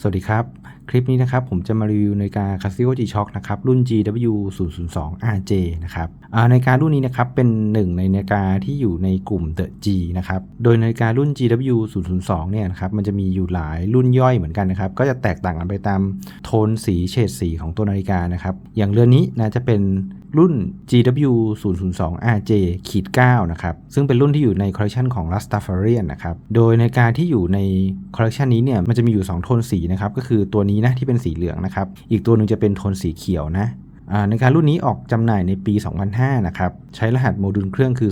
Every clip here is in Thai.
สวัสดีครับ คลิปนี้นะครับผมจะมารีวิวนาฬิกา Casio G-Shock นะครับรุ่น GW 0 0 2 RJ นะครับอ่านาฬิการุ่นนี้นะครับเป็นหนึ่งในนาฬิกาที่อยู่ในกลุ่ม The G นะครับโดยนาฬิการุ่น GW 0 0 2 เนี่ยนะครับมันจะมีอยู่หลายรุ่นย่อยเหมือนกันนะครับก็จะแตกต่างกันไปตามโทนสีเฉดสีของตัวนาฬิกานะครับอย่างเรือนนี้นะจะเป็นรุ่น GW 0 0 2 RJ ขีด9นะครับ ซึ่งเป็นรุ่นที่อยู่ในคอลเลคชันของ Rastafarian นะครับ โดยนาฬิกาที่อยู่ในคอลเลคชันนี้เนี่ย มันจะมีอยู่ 2 โทนสีนะครับ ก็คือตัวนี้นะที่เป็นสีเหลืองนะครับ อีกตัวหนึ่งจะเป็นโทนสีเขียวนะอ่านการุ่นนี้ออกจำหน่ายในปี 2005 นะครับ ใช้รหัสโมดูลเครื่องคือ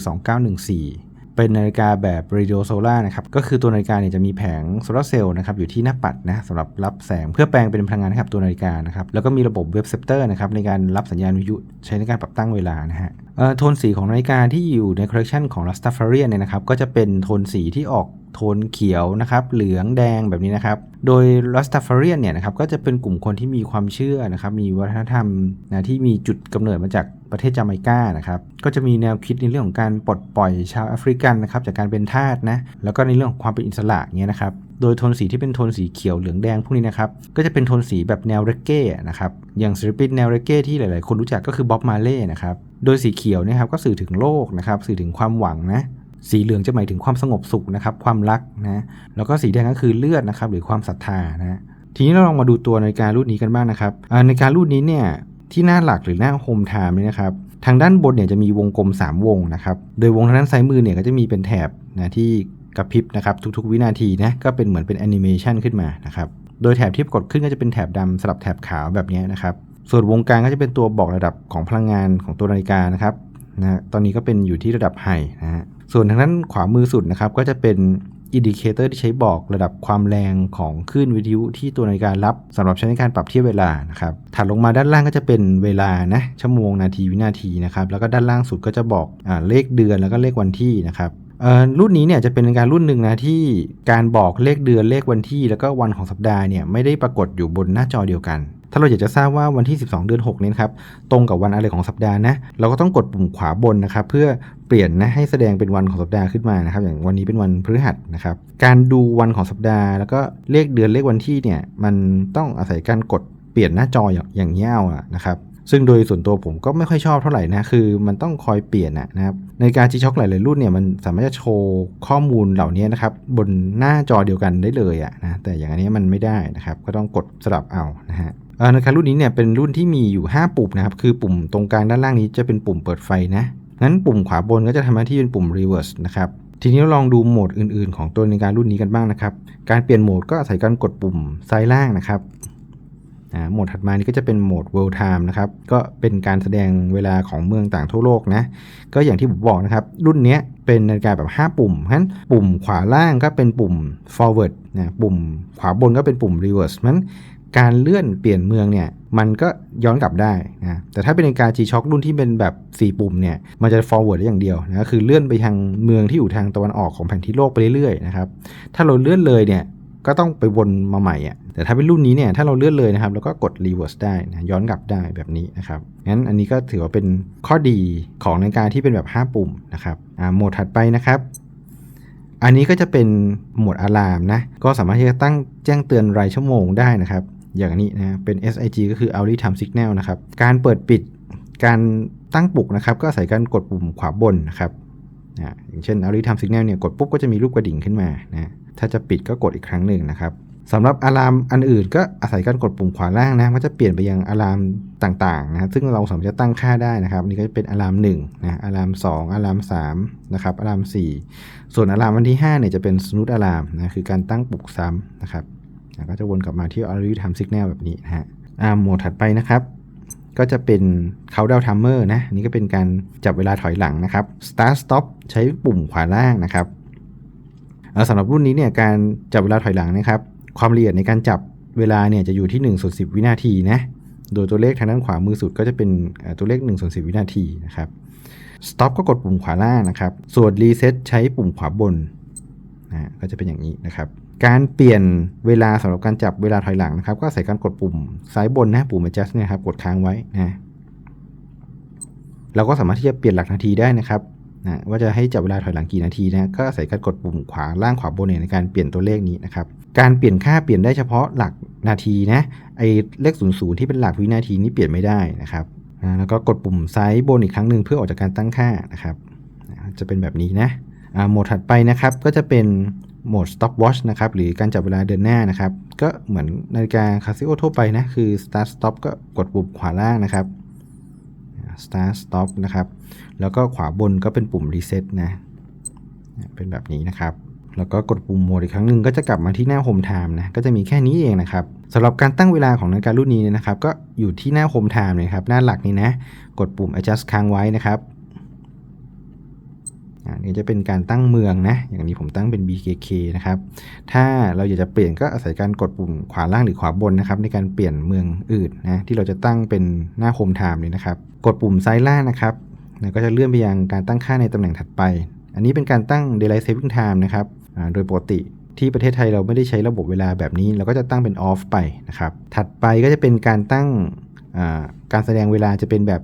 2914 เป็นนาฬิกาแบบ Radio Solar นะครับก็คือตัวนาฬิกาเนี่ยจะมีแผงโซลาร์เซลล์นะครับอยู่ที่หน้าปัดนะสำหรับรับแสงเพื่อแปลงเป็นพลังงานให้กับตัวนาฬิกานะครับแล้วก็มีระบบเว็บเซปเตอร์นะครับในการรับสัญญาณวิทยุใช้ในการปรับตั้งเวลานะฮะโทนสีของนาฬิกาที่อยู่ในคอลเลคชันของ Rastafarian เนี่ยนะครับก็จะเป็นโทนสีที่ออกโทนเขียวนะครับเหลืองแดงแบบนี้นะครับ โดย Rastafarian เนี่ยนะครับก็จะเป็นกลุ่มคนที่มีความเชื่อนะครับมีวัฒนธรรมนะที่มีจุดกำเนิดมาจาก ประเทศจาเมกานะครับก็จะมีแนวคิดในเรื่องของการปลดปล่อยชาวแอฟริกันนะครับจากการเป็นทาสนะแล้วก็ในเรื่องของความเป็นอิสระเงี้ยนะครับโดยโทนสีที่เป็นโทนสีเขียวเหลืองแดงพวกนี้นะครับก็จะเป็นโทนสีแบบแนวเรเก้นะครับอย่างศิลปินแนวเรเก้ที่หลาย ๆ คนรู้จักก็คือบ๊อบมาเล่นะครับโดยสีเขียวนี่ครับก็สื่อถึงโลกนะครับสื่อถึงความหวังนะสีเหลืองจะหมายถึงความสงบสุขนะครับความรักนะแล้วก็สีแดงก็คือเลือดนะครับหรือความศรัทธานะทีนี้เราลองมาดูตัวนาฬิการุ่นนี้กันบ้างนะครับนาฬิการุ่นนี้เนี่ย ที่หน้าหลักหรือหน้าโฮมไทม์เนี่ยนะครับทางด้านบนเนี่ยจะมีวงกลม 3 วงนะครับ โดยวงทางด้านซ้ายมือเนี่ยก็จะมีเป็นแถบนะที่กระพริบนะครับทุกๆ วินาทีนะก็เป็นเหมือนเป็นแอนิเมชันขึ้นมานะครับโดยแถบที่กดขึ้นก็จะเป็นแถบดำสลับแถบขาวแบบนี้นะครับ ส่วนวงกลางก็จะเป็นตัวบอกระดับของพลังงานของตัวนาฬิกานะครับนะตอนนี้ก็เป็นอยู่ที่ระดับไฮนะฮะส่วนทางด้านขวามือสุดนะครับก็จะเป็น อินดิเคเตอร์ที่ใช้บอกระดับความแรงของคลื่นวิทยุที่ตัวนาฬิการับสำหรับใช้ในการปรับเทียบเวลานะครับถัดลงมาด้านล่างก็จะเป็นเวลานะชั่วโมงนาทีวินาทีนะครับแล้วก็ด้านล่างสุดก็จะบอกอเลขเดือนแล้วก็เลขวันที่นะครับรุ่นนี้เนี่ยจะเป็นการรุ่นหนึ่งนะที่การบอกเลขเดือนเลขวันที่ แล้วก็วันของสัปดาห์เนี่ยไม่ได้ปรากฏอยู่บนหน้าจอเดียวกัน ถ้าเราอยากจะทราบว่าวันที่ 12 เดือน 6 นี้ครับ ตรงกับวันอะไรของสัปดาห์นะ เราก็ต้องกดปุ่มขวาบนนะครับ เพื่อเปลี่ยนนะให้แสดงเป็นวันของสัปดาห์ขึ้นมานะครับ อย่างวันนี้เป็นวันพฤหัสนะครับ การดูวันของสัปดาห์ แล้วก็เลขเดือนเลขวันที่เนี่ย มันต้องอาศัยการกดเปลี่ยนหน้าจออย่างเงี้ยนะครับซึ่งโดยส่วนตัวผมก็ไม่ค่อยชอบเท่าไหร่นะ คือมันต้องคอยเปลี่ยนนะครับ ในการจีช็อคหลายๆรุ่นเนี่ยมันสามารถจะโชว์ข้อมูลเหล่านี้นะครับ บนหน้าจอเดียวกันได้เลยอะนะ แต่อย่างนี้มันไม่ได้นะครับ ก็ต้องกดสลับเอานะฮะ นะครับรุ่นนี้เนี่ยเป็นรุ่นที่มีอยู่ 5 ปุ่มนะครับ คือปุ่มตรงกลางด้านล่างนี้จะเป็นปุ่มเปิดไฟนะนั้นปุ่มขวาบนก็จะทำหน้าที่เป็นปุ่ม reverse นะครับทีนี้เราลองดูโหมดอื่น ๆ ของตัวในการรุ่นนี้กันบ้างนะครับ การเปลี่ยนโหมดก็อาศัยการกดปุ่มซ้ายล่างนะครับโหมดถัดมานี้ก็จะเป็นโหมด world time นะครับ ก็เป็นการแสดงเวลาของเมืองต่างทั่วโลกนะ ก็อย่างที่ผมบอกนะครับ รุ่นนี้เป็นนาฬิกาแบบ 5 ปุ่มฉะนั้นปุ่มขวาล่างก็เป็นปุ่ม forward นะ ปุ่มขวาบนก็เป็นปุ่ม reverse นั้น การเลื่อนเปลี่ยนเมืองเนี่ยมันก็ย้อนกลับได้นะแต่ถ้าเป็นนาฬิกา G-Shock รุ่นที่เป็นแบบ 4 ปุ่มเนี่ยมันจะ forward ได้อย่างเดียวนะคือเลื่อนไปทางเมืองที่อยู่ทางตะวันออกของแผนที่โลกไปเรื่อยๆนะครับถ้าเราเลื่อนเลยเนี่ยก็ต้องไปวนมาใหม่อะแต่ถ้าเป็นรุ่นนี้เนี่ยถ้าเราเลื่อนเลยนะครับ แล้วก็กด reverse ได้นะย้อนกลับได้แบบนี้นะครับงั้นอันนี้ก็ถือว่าเป็นข้อดีของนาฬิกาที่เป็นแบบ 5 ปุ่มนะครับอ่าโหมดถัดไปนะครับอันนี้ก็จะเป็นโหมดอะลามนะ ก็สามารถที่จะตั้งแจ้งเตือนรายชั่วโมงได้นะครับ อย่างนี้นะเป็น SIG ก็คือ hourly time signal นะครับการเปิดปิดการตั้งปลุกนะครับก็อาศัยการกดปุ่มขวาบนนะครับนะอย่างเช่น hourly time signal เนี่ยกดปุ๊บก็จะมีรูปกระดิ่งขึ้นมานะถ้าจะปิดก็กดอีกครั้งหนึ่งนะครับสำหรับอะลามอันอื่นก็อาศัยการกดปุ่มขวาล่างนะมันจะเปลี่ยนไปยังอะลามต่างๆนะซึ่งเราสามารถจะตั้งค่าได้นะครับนี่ก็จะเป็นอะลาม1นะอะลาม2อะลาม3นะครับอะลาม4 ส่วนอะลามวันที่5เนี่ยจะเป็นสนุตอะลามนะคือการตั้งปลุกซ้ำนะครับ ก็จะวนกลับมาที่ Already Time Signal แบบนี้นะฮะอ่าโหมดถัดไปนะครับ ก็จะเป็น Countdown Timer นะนี่ก็เป็นการจับเวลาถอยหลังนะครับ Start Stop ใช้ปุ่มขวาล่างนะครับสำหรับรุ่นนี้เนี่ยการจับเวลาถอยหลังนะครับ ความละเอียดในการจับเวลาเนี่ยจะอยู่ที่1ส่วน10 วินาทีนะโดยตัวเลขทางด้านขวามือสุดก็จะเป็นตัวเลข1ส่วน10 วินาทีนะครับ Stop ก็กดปุ่มขวาล่างนะครับ ส่วน Reset ใช้ปุ่มขวาบนนะก็จะเป็นอย่างนี้นะครับ การเปลี่ยนเวลาสำหรับการจับเวลาถอยหลังนะครับ ก็ใส่การกดปุ่มซ้ายบนนะปุ่ม adjust เนี่ยครับกดค้างไว้นะเราก็สามารถที่จะเปลี่ยนหลักนาทีได้นะครับนะว่าจะให้จับเวลาถอยหลังกี่นาทีนะก็ใส่การกดปุ่มขวาล่างขวาบนเนี่ยในการเปลี่ยนตัวเลขนี้นะครับการเปลี่ยนค่าเปลี่ยนได้เฉพาะหลักนาทีนะไอเลข0 0ที่เป็นหลักวินาทีนี่เปลี่ยนไม่ได้นะครับอ่าแล้วก็กดปุ่มไซส์บนอีกครั้งหนึ่งเพื่อออกจากการตั้งค่านะครับจะเป็นแบบนี้นะโหมดถัดไปนะครับก็จะเป็น โหมด stop watch นะครับหรือการจับเวลาเดินหน้านะครับ ก็เหมือนนาฬิกาคาซิโอทั่วไปนะ คือ start stop ก็กดปุ่มขวาล่างนะครับ start stop นะครับ แล้วก็ขวาบนก็เป็นปุ่ม reset นะ เป็นแบบนี้นะครับ แล้วก็กดปุ่มโหมดอีกครั้งหนึ่งก็จะกลับมาที่หน้า home time นะ ก็จะมีแค่นี้เองนะครับสำหรับการตั้งเวลาของนาฬิการุ่นนี้นะครับ ก็อยู่ที่หน้า home time เลยครับ หน้าหลักนี้นะ กดปุ่ม adjust ค้างไว้นะครับ นนี้จะเป็นการตั้งเมืองนะ อย่างนี้ผมตั้งเป็น BKK นะครับ ถ้าเราอยากจะเปลี่ยนก็อาศัยการกดปุ่มขวาล่างหรือขวาบนนะครับ ในการเปลี่ยนเมืองอื่นนะ ที่เราจะตั้งเป็นหน้าโฮมไทม์เลยนะครับ กดปุ่มซ้ายล่างนะครับก็จะเลื่อนไปยังการตั้งค่าในตำแหน่งถัดไป อันนี้เป็นการตั้ง daylight saving time นะครับ โดยปกติที่ประเทศไทยเราไม่ได้ใช้ระบบเวลาแบบนี้ เราก็จะตั้งเป็น off ไปนะครับ ถัดไปก็จะเป็นการตั้ง การแสดงเวลาจะเป็นแบบ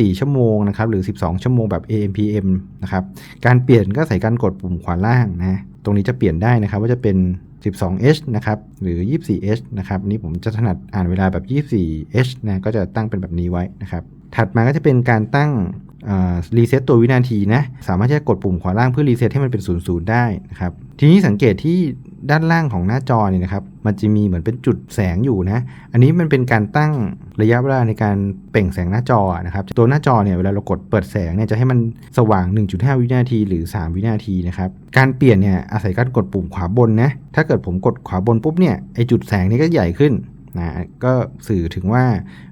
24 ชั่วโมงนะครับหรือ 12 ชั่วโมงแบบ AM PM นะครับการเปลี่ยนก็ใส่การกดปุ่มขวาล่างนะตรงนี้จะเปลี่ยนได้นะครับว่าจะเป็น 12h นะครับหรือ 24h นะครับนี่ผมจะถนัดอ่านเวลาแบบ 24h นะก็จะตั้งเป็นแบบนี้ไว้นะครับถัดมาก็จะเป็นการตั้งรีเซ็ตตัววินาทีนะสามารถที่จะกดปุ่มขวาล่างเพื่อรีเซ็ตให้มันเป็น 00 ได้นะครับทีนี้สังเกตที่ด้านล่างของหน้าจอเนี่ยนะครับ มันจะมีเหมือนเป็นจุดแสงอยู่นะ อันนี้มันเป็นการตั้งระยะเวลาในการเปล่งแสงหน้าจอนะครับ ตัวหน้าจอเนี่ยเวลาเรากดเปิดแสงเนี่ยจะให้มันสว่าง 1.5 วินาทีหรือ 3 วินาทีนะครับ การเปลี่ยนเนี่ยอาศัยการกดปุ่มขวาบนนะ ถ้าเกิดผมกดขวาบนปุ๊บเนี่ยไอจุดแสงนี่ก็ใหญ่ขึ้นนะก็สื่อถึงว่า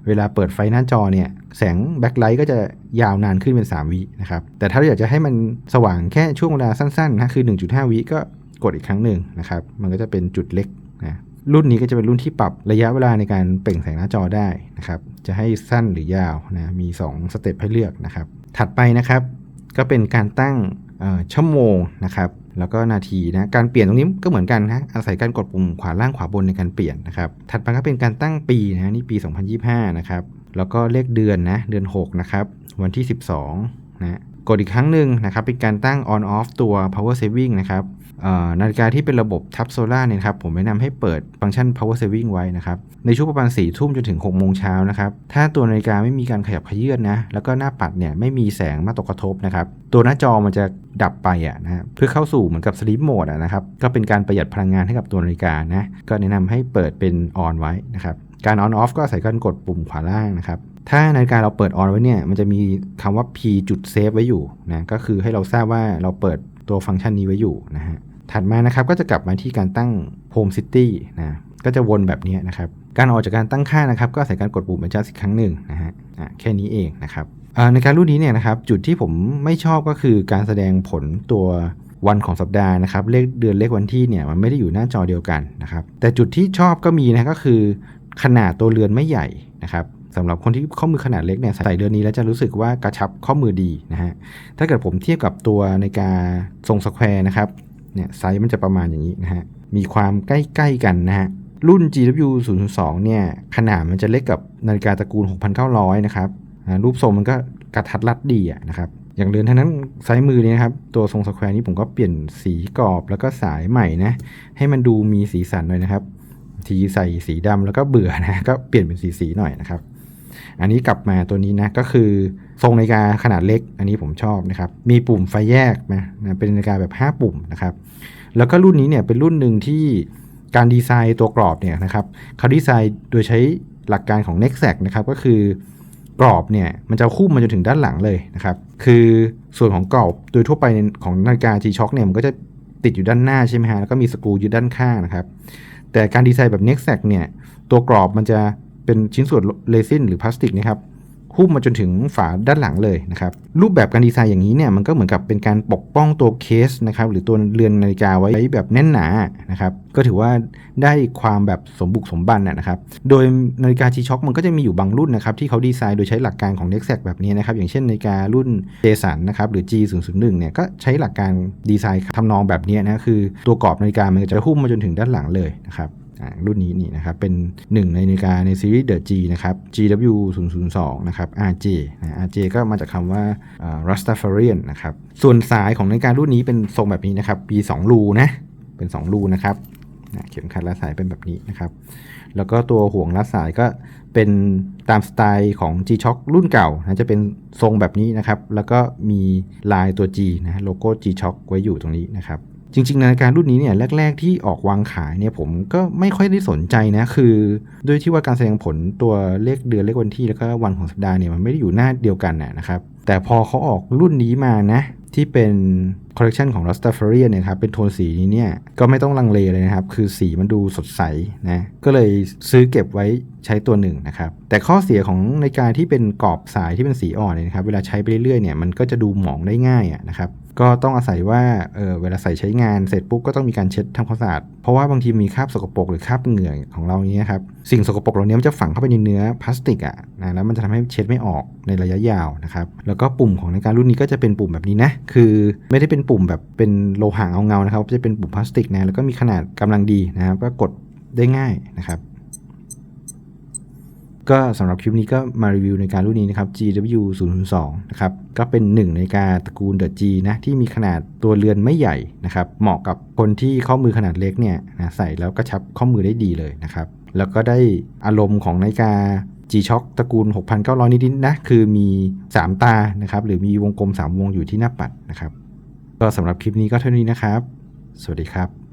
เวลาเปิดไฟหน้าจอเนี่ยแสงแบ็คไลท์ก็จะยาวนานขึ้นเป็น 3 วินะครับ แต่ถ้าเราอยากจะให้มันสว่างแค่ช่วงเวลาสั้นๆนะคือ 1.5 วิก็กดอีกครั้งหนึ่งนะครับ มันก็จะเป็นจุดเล็ก รุ่นนี้ก็จะเป็นรุ่นที่ปรับระยะเวลาในการเปล่งแสงหน้าจอได้นะครับ จะให้สั้นหรือยาวนะมี 2 สเต็ปให้เลือกนะครับ ถัดไปนะครับ ก็เป็นการตั้งชั่วโมงนะครับ แล้วก็นาทีนะ การเปลี่ยนตรงนี้ก็เหมือนกันนะอาศัยการกดปุ่มขวาล่างขวาบนในการเปลี่ยนนะครับ ถัดไปก็เป็นการตั้งปีนะนี่ปี 2025 นะครับ แล้วก็เลขเดือนนะเดือน 6 นะครับ วันที่ 12 นะ กดอีกครั้งหนึ่งนะครับ เป็นการตั้ง on off ตัว power saving นะครับ นาฬิกาที่เป็นระบบทับโซล่าเนี่ยครับผมแนะนำให้เปิดฟังก์ชัน power saving ไว้นะครับในช่วงประมาณ4ี่ทุ่มจนถึง6โมงเช้านะครับถ้าตัวนาฬิกาไม่มีการขยับขยื่นนะแล้วก็หน้าปัดเนี่ยไม่มีแสงมาตกกระทบนะครับตัวหน้าจอมันจะดับไปอะนะเพื่อเข้าสู่เหมือนกับ sleep mode นะครับก็เป็นการประหยัดพลังงานให้กับตัวนาฬิกานะก็แนะนำให้เปิดเป็น on ไว้นะครับการ on off ก็อาศัยการกดปุ่มขวาล่างนะครับถ้านาฬิกาเราเปิด on ไว้เนี่ยมันจะมีคำว่า p จุด save ไว้อยู่นะก็คือให้เราทราบว่าเราเปิด ตัวฟังก์ชันนี้ไว้อยู่นะฮะถัดมานะครับก็จะกลับมาที่การตั้ง Home City นะก็จะวนแบบนี้นะครับ การออกจากการตั้งค่านะครับ ก็อาศัยการกดปุ่ม adjust อีกครั้งหนึ่งนะฮะแค่นี้เองนะครับในการรุ่นนี้เนี่ยนะครับ จุดที่ผมไม่ชอบก็คือการแสดงผลตัววันของสัปดาห์นะครับ เลขเดือนเลขวันที่เนี่ยมันไม่ได้อยู่หน้าจอเดียวกันนะครับ แต่จุดที่ชอบก็มีนะก็คือขนาดตัวเรือนไม่ใหญ่นะครับ สำหรับคนที่ข้อมือขนาดเล็กเนี่ยใส่เรือนนี้แล้วจะรู้สึกว่ากระชับข้อมือดีนะฮะถ้าเกิดผมเทียบกับตัวในการทรงสแควร์นะครับเนี่ยไซส์มันจะประมาณอย่างนี้นะฮะมีความใกล้ๆกันนะฮะรุ่น GW 0 2เนี่ยขนาดมันจะเล็กกับนาฬิกาตระกูล 6,900 นะครับรูปทรงมันก็กระทัดรัดดีนะครับอย่างเรือนทั้งนั้นไซส์มือนี้นะครับตัวทรงสแควร์นี้ผมก็เปลี่ยนสีกรอบแล้วก็สายใหม่นะให้มันดูมีสีสันหน่อยนะครับ ทีใส่สีดำแล้วก็เบื่อนะก็เปลี่ยนเป็นสีสีหน่อยนะครับ อันนี้กลับมาตัวนี้นะก็คือทรงนาฬิกาขนาดเล็ก อันนี้ผมชอบนะครับ มีปุ่มไฟแยกนะเป็นนาฬิกาแบบ 5 ปุ่มนะครับ แล้วก็รุ่นนี้เนี่ยเป็นรุ่นหนึ่งที่การดีไซน์ตัวกรอบเนี่ยนะครับเขาดีไซน์โดยใช้หลักการของ n e x a c นะครับก็คือกรอบเนี่ยมันจะคู่มาจนถึงด้านหลังเลยนะครับคือส่วนของกรอบโดยทั่วไปของนาฬิกา G-Shock เนี่ยมันก็จะติดอยู่ด้านหน้าใช่ไหมฮะแล้วก็มีสกรูอยู่ด้านข้างนะครับแต่การดีไซน์แบบ n e x a c เนี่ยตัวกรอบมันจะ เป็นชิ้นส่วนเรซินหรือพลาสติกนะครับหุ้มมาจนถึงฝาด้านหลังเลยนะครับ รูปแบบการดีไซน์อย่างนี้เนี่ยมันก็เหมือนกับเป็นการปกป้องตัวเคสนะครับหรือตัวเรือนนาฬิกาไว้แบบแน่นหนานะครับ ก็ถือว่าได้ความแบบสมบุกสมบันนะครับ โดยนาฬิกา G-Shock มันก็จะมีอยู่บางรุ่นนะครับที่เขาดีไซน์โดยใช้หลักการของ n e x a c แบบนี้นะครับ อย่างเช่นนาฬิการุ่น j s o n นะครับหรือ G001 เนี่ยก็ใช้หลักการดีไซน์ทำนองแบบนี้นะคือตัวกรอบนาฬิกามันจะหุ้มมาจนถึงด้านหลังเลยนะครับ รุ่นนี้นี่นะครับเป็นหนึ่งในนาฬิกาในซีรีส์ The G นะครับ GW 0 0 2นะครับ RJ นะ RJ ก็มาจากคำว่า Rastafarian นะครับส่วนสายของนาฬิการุ่นนี้เป็นทรงแบบนี้นะครับปี2รูนะเป็น 2 รูนะครับเข็มขัดและสายเป็นแบบนี้นะครับ แล้วก็ตัวห่วงรัดสายก็เป็นตามสไตล์ของ G-Shock รุ่นเก่านะจะเป็นทรงแบบนี้นะครับ แล้วก็มีลายตัว G นะโลโก้ G-Shock ไว้อยู่ตรงนี้นะครับ จริงๆนาฬิการุ่นนี้เนี่ยแรก ๆ ที่ออกวางขายเนี่ยผมก็ไม่ค่อยได้สนใจนะคือด้วยที่ว่าการแสดงผลตัวเลขเดือนเลขวันที่แล้วก็วันของสัปดาห์เนี่ยมันไม่ได้อยู่หน้าเดียวกันนะนะครับแต่พอเขาออกรุ่นนี้มานะที่เป็นคอลเลกชันของ r o s t a f a r i เนี่ยครับเป็นโทนสีนี้เนี่ยก็ไม่ต้องลังเลเลยนะครับ คือสีมันดูสดใสนะก็เลยซื้อเก็บไว้ใช้ตัวหนึ่งนะครับ แต่ข้อเสียของในการที่เป็นกรอบสายที่เป็นสีอ่อนเนี่ยนะครับเวลาใช้ไปเรื่อยๆเนี่ยมันก็จะดูหมองได้ง่ายะนะครับ ก็ต้องอาศัยว่าเออเวลาใส่ใช้งานเสร็จปุ๊บก็ต้องมีการเช็ดทำความสะอาด เพราะว่าบางทีมีคราบสกปรกหรือคราบเหงื่อของเราเนี้ยครับสิ่งสกปรกเหล่านี้มันจะฝังเข้าไปในเนื้อพลาสติกอะนะแล้วมันจะทำให้เช็ดไม่ออกในระยะยาวนะครับแล้วก็ปุ่มของนาฬิการุ่นนี้ก็จะเป็นปุ่มแบบนี้นะคือไม่ได้เป็นปุ่มแบบเป็นโลหะเงานะครับจะเป็นปุ่มพลาสติกนะแล้วก็มีขนาดกำลังดีนะครับก็กดได้ง่ายนะครับ ก็สำหรับคลิปนี้ก็มารีวิวในการรุ่นนี้นะครับ GW 0 0 2นะครับ ก็เป็นหนึ่งในการตระกูล The G นะ ที่มีขนาดตัวเรือนไม่ใหญ่นะครับ เหมาะกับคนที่ข้อมือขนาดเล็กเนี่ยนะใส่แล้วก็ชับข้อมือได้ดีเลยนะครับ แล้วก็ได้อารมณ์ของนาฬิกา G-Shock ตระกูล 6,900 นิดๆนะ คือมี 3 ตานะครับ หรือมีวงกลม 3 วงอยู่ที่หน้าปัดนะครับ ก็สำหรับคลิปนี้ก็เท่านี้นะครับ สวัสดีครับ